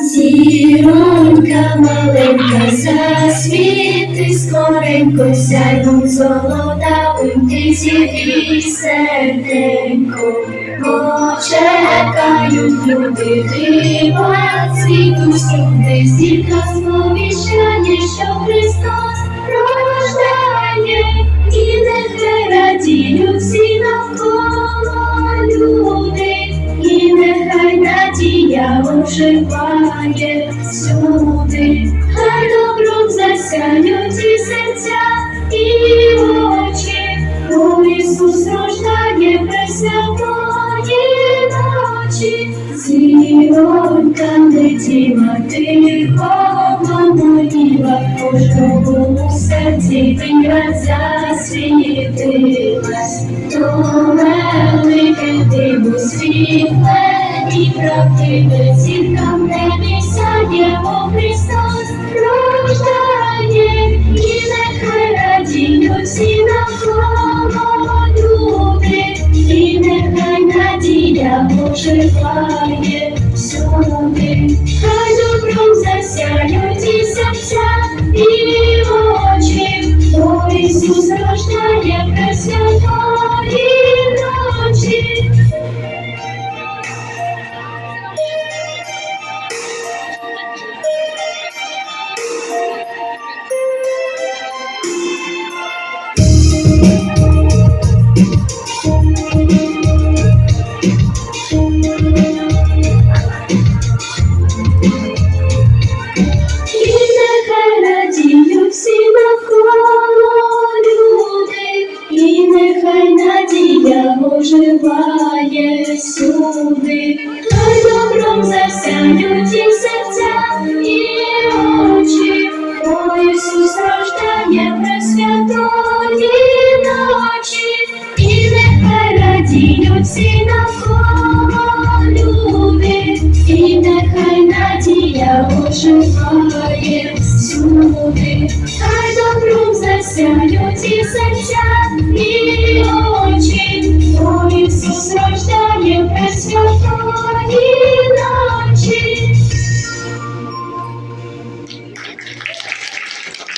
Зіронька маленька засвіти скоренько, сяйвом золотавим ти зігрій серденько, бо чекають люди дива світу сюди, зірка сповіщає, що Христос рождає, оживає всюди, хай добром засяють і серця, і очі, бо Ісус рождає пресвятої ночі, зіронька летіла тихо, помоїла, кожному серці віра засвітилась, то велике диво світле і правдиве зірка в небі сяє, о Христос рождає, і нехай радіють всі навколо люди, і нехай надія оживає всюди, хай добром засяють і серця, оживає всюди, хай добром засяють і серця, і очі, бо Ісус рождає пресвятої ночі, і нехай радіють всі навколо люди, і нехай надія оживає всюди, хай добром засяють і серця, і